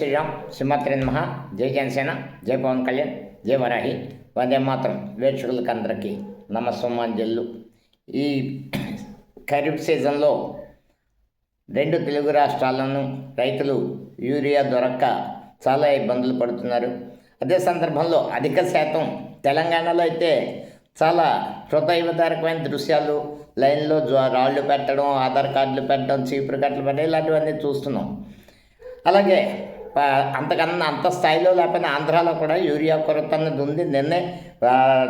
శ్రీరామ్ సింహత్రి నమ జై జనసేన జై పవన్ కళ్యాణ్ జై వరాహి. వందే మాత్రం వీక్షకులకి అందరికీ నమస్సమాంజల్లు. ఈ ఖరీఫ్ సీజన్లో రెండు తెలుగు రాష్ట్రాలను రైతులు యూరియా దొరక్క చాలా ఇబ్బందులు పడుతున్నారు. అదే సందర్భంలో అధిక శాతం తెలంగాణలో అయితే చాలా హృదయదారకమైన దృశ్యాలు లైన్లో జ్వ- రాళ్ళు పెట్టడం ఆధార్ కార్డులు పెట్టడం చీపురు కట్టలు పెట్టడం ఇలాంటివన్నీ చూస్తున్నాం. అలాగే అంతకన్నా అంత స్థాయిలో లేకపోయినా ఆంధ్రాలో కూడా యూరియా కొరత అన్నది ఉంది. నిన్నే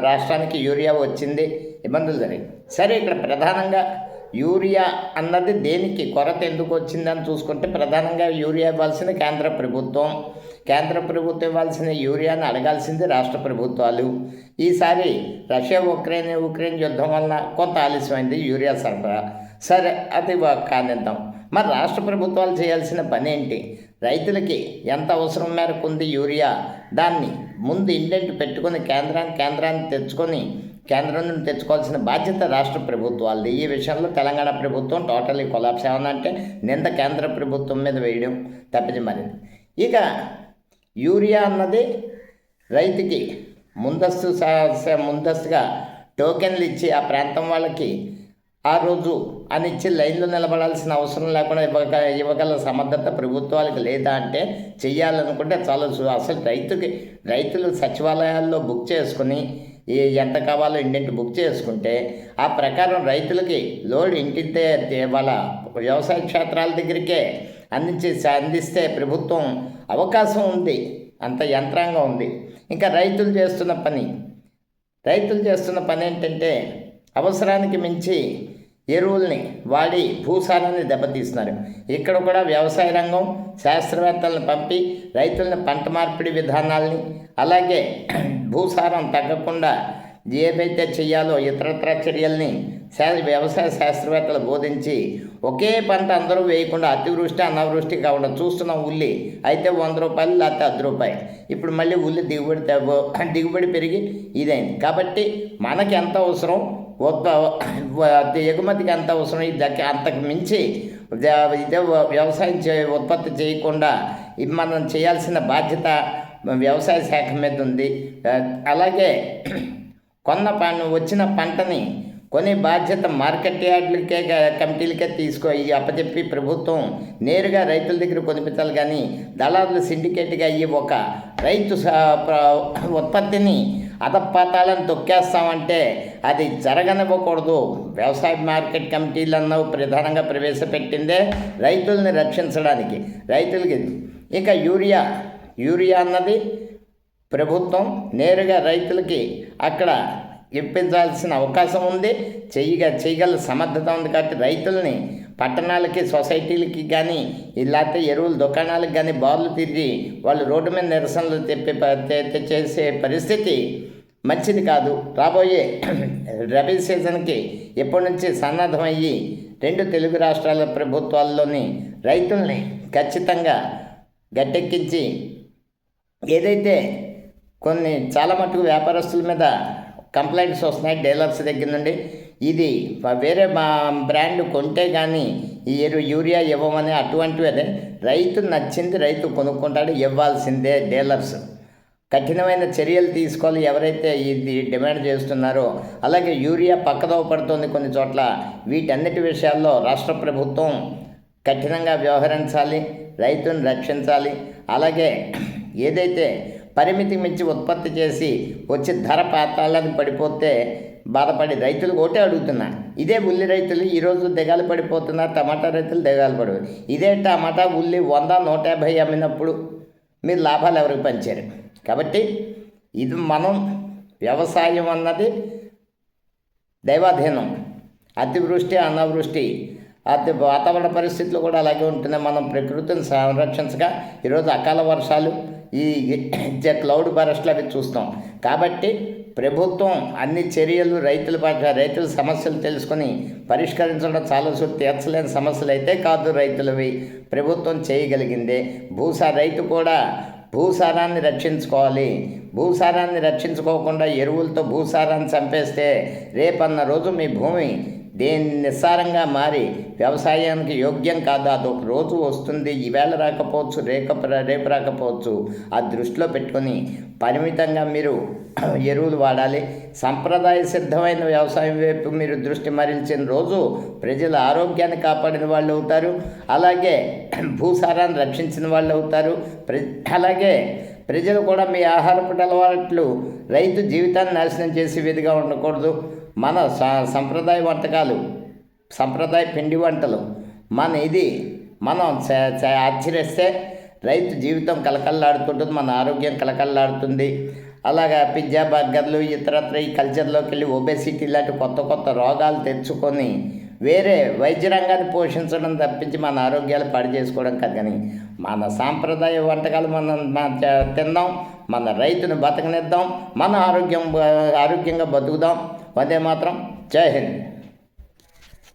రాష్ట్రానికి యూరియా వచ్చింది. ఇబ్బందులు జరిగింది సరే ఇక్కడ ప్రధానంగా యూరియా అన్నది దేనికి కొరత ఎందుకు వచ్చిందని చూసుకుంటే ప్రధానంగా యూరియా ఇవ్వాల్సింది కేంద్ర ప్రభుత్వం కేంద్ర ప్రభుత్వం ఇవ్వాల్సిన యూరియాని అడగాల్సింది రాష్ట్ర ప్రభుత్వాలు. ఈసారి రష్యా ఉక్రెయిన్ ఉక్రెయిన్ యుద్ధం వలన కొంత ఆలస్యమైంది యూరియా సరఫరా. సరే అది కానిద్దాం. మరి రాష్ట్ర ప్రభుత్వాలు చేయాల్సిన పని ఏంటి రైతులకి ఎంత అవసరం మేరకు ఉంది యూరియా? దాన్ని ముందు ఇండెంట్ పెట్టుకొని కేంద్రాన్ని కేంద్రాన్ని తెచ్చుకొని కేంద్రం నుండి తెచ్చుకోవాల్సిన బాధ్యత రాష్ట్ర ప్రభుత్వాలది. ఈ విషయంలో తెలంగాణ ప్రభుత్వం టోటలీ కొలాప్స్. ఏమన్నా అంటే నింద కేంద్ర ప్రభుత్వం మీద వేయడం తప్పిది మరి ఇక యూరియా అన్నది రైతుకి ముందస్తు స- స- ముందస్తుగా టోకెన్లు ఇచ్చి ఆ ప్రాంతం వాళ్ళకి ఆ రోజు అని ఇచ్చి లైన్లో నిలబడాల్సిన అవసరం లేకుండా ఇవ్వగ ఇవ్వగల సమర్థత ప్రభుత్వాలకు లేదా అంటే చెయ్యాలనుకుంటే చాలా. అసలు రైతుకి రైతులు సచివాలయాల్లో బుక్ చేసుకుని ఏ ఎంత కావాలో ఇంటింటి బుక్ చేసుకుంటే ఆ ప్రకారం రైతులకి లోడ్ ఇంటింటే వాళ్ళ వ్యవసాయ క్షేత్రాల దగ్గరికే అందించి అందిస్తే ప్రభుత్వం అవకాశం ఉంది. అంత యంత్రాంగం ఉంది. ఇంకా రైతులు చేస్తున్న పని రైతులు చేస్తున్న పని ఏంటంటే అవసరానికి మించి ఎరువుల్ని వాడి భూసారాన్ని దెబ్బతీస్తున్నారు. ఇక్కడ కూడా వ్యవసాయ రంగం శాస్త్రవేత్తలను పంపి రైతులను పంట మార్పిడి విధానాల్ని అలాగే భూసారం తగ్గకుండా ఏవైతే చేయాలో ఇతరత్ర చర్యల్ని వ్యవసాయ శాస్త్రవేత్తలు బోధించి ఒకే పంట అందరూ వేయకుండా అతివృష్టి అనావృష్టి కాకుండా చూస్తున్నాం ఉల్లి అయితే వంద రూపాయలు లేకపోతే అర్ధ రూపాయి ఇప్పుడు మళ్ళీ ఉల్లి దిగుబడి దిగుబడి పెరిగి ఇదైంది. కాబట్టి మనకి ఎంత అవసరం? ఒక్క ఎగుమతికి ఎంత అవసరం ఇది దక్క- అంతకు మించి ఇదే వ్యవసాయం చే ఉత్పత్తి చేయకుండా మనం చేయాల్సిన బాధ్యత వ్యవసాయ శాఖ మీద ఉంది. అలాగే కొన్న పంట వచ్చిన పంటని కొన్ని బాధ్యత మార్కెట్ యార్డులకే కమిటీలకే తీసుకో అప్పచెప్పి ప్రభుత్వం నేరుగా రైతుల దగ్గర కొనిపించాలి. కానీ దళారులు సిండికేట్గా అయ్యి ఒక రైతు స- ఉత్పత్తిని అధపాతాలను తొక్కేస్తామంటే అది జరగనివ్వకూడదు. వ్యవసాయ మార్కెట్ కమిటీలను ప్రధానంగా ప్రవేశపెట్టిందే రైతుల్ని రక్షించడానికి. రైతులకి ఇక యూరియా యూరియా అన్నది ప్రభుత్వం నేరుగా రైతులకి అక్కడ ఇప్పించాల్సిన అవకాశం ఉంది. చేయగ చేయగల సమర్థత ఉంది కాబట్టి రైతుల్ని పట్టణాలకి సొసైటీలకి కానీ ఇలాంటి ఎరువుల దుకాణాలకు కానీ బార్లు తిరిగి వాళ్ళు రోడ్డు మీద నిరసనలు తెప్పి చేసే పరిస్థితి మంచిది కాదు. రాబోయే రబీ సీజన్కి ఎప్పటి నుంచి సన్నద్ధమయ్యి రెండు తెలుగు రాష్ట్రాల ప్రభుత్వాల్లోని రైతుల్ని ఖచ్చితంగా గట్టెక్కించి ఏదైతే కొన్ని చాలా మటుకు వ్యాపారస్తుల మీద కంప్లైంట్స్ వస్తున్నాయి డీలర్స్ దగ్గర నుండి ఇది వేరే మా బ్రాండ్ కొంటే కానీ ఈ ఎరువు యూరియా ఇవ్వమని అటువంటివి అదే. రైతు నచ్చింది రైతు కొనుక్కుంటాడు ఇవ్వాల్సిందే డీలర్స్. కఠినమైన చర్యలు తీసుకోవాలి ఎవరైతే ఇది డిమాండ్ చేస్తున్నారో. అలాగే యూరియా పక్కదో పడుతుంది కొన్ని చోట్ల. వీటన్నిటి విషయాల్లో రాష్ట్ర ప్రభుత్వం కఠినంగా వ్యవహరించాలి రైతుని రక్షించాలి. అలాగే ఏదైతే పరిమితి మించి ఉత్పత్తి చేసి వచ్చి ధర పాతాలని పడిపోతే బాధపడి రైతులు ఒకటే అడుగుతున్నా. ఇదే ఉల్లి రైతులు ఈరోజు దిగాలు పడిపోతున్నారు టమాటా రైతులు దిగాలు పడు ఇదే టమాటా ఉల్లి వంద నూట యాభై అమ్మినప్పుడు మీరు లాభాలు ఎవరికి పంచారు? కాబట్టి ఇది మనం వ్యవసాయం అన్నది దైవాధీనం. అతివృష్టి అనావృష్టి అతి వాతావరణ పరిస్థితులు కూడా అలాగే ఉంటున్నాయి. మనం ప్రకృతిని సంరక్షించగా ఈరోజు అకాల వర్షాలు ఈ జ- క్లౌడ్ బరస్ట్లు అవి చూస్తాం. కాబట్టి ప్రభుత్వం అన్ని చర్యలు రైతుల పట్ల రైతుల సమస్యలు తెలుసుకొని పరిష్కరించడం చాలా సో తీర్చలేని సమస్యలు అయితే కాదు రైతులవి. ప్రభుత్వం చేయగలిగిందే. భూసా రైతు కూడా భూసారాన్ని రక్షించుకోవాలి. భూసారాన్ని రక్షించుకోకుండా ఎరువులతో భూసారాన్ని చంపేస్తే రేపన్న రోజు మీ భూమి దేని నిస్సారంగా మారి వ్యవసాయానికి యోగ్యం కాదు? అదొక రోజు వస్తుంది ఈవేళ రాకపోవచ్చు రేక రేపు రాకపోవచ్చు. ఆ దృష్టిలో పెట్టుకొని పరిమితంగా మీరు ఎరువులు వాడాలి. సంప్రదాయ సిద్ధమైన వ్యవసాయం వైపు మీరు దృష్టి మరల్చిన రోజు ప్రజల ఆరోగ్యాన్ని కాపాడిన వాళ్ళు అవుతారు. అలాగే భూసారాన్ని రక్షించిన వాళ్ళు అవుతారు. ప్ర అలాగే ప్రజలు కూడా మీ ఆహారపు అలవాట్లు రైతు జీవితాన్ని నాశనం చేసే విధిగా ఉండకూడదు. మన సంప్రదాయ వంటకాలు సంప్రదాయ పిండి వంటలు మన ఇది మనం చ- చ- ఆచరిస్తే రైతు జీవితం కలకల్లాడుతుంటుంది మన ఆరోగ్యం కలకల్లాడుతుంది అలాగా పిజ్జా బర్గర్లు ఇతరత్ర ఈ కల్చర్లోకి వెళ్ళి ఒబెసిటీ లాంటి కొత్త కొత్త రోగాలు తెచ్చుకొని వేరే వైద్య రంగాన్ని పోషించడం తప్పించి మన ఆరోగ్యాలు పాడు చేసుకోవడం కాదు కానీ మన సాంప్రదాయ వంటకాలు మనం తిన్నాం తిందాం మన రైతును బతకనిద్దాం మన ఆరోగ్యం ఆరోగ్యంగా బతుకుదాం. అదే మాత్రం జై హింద్.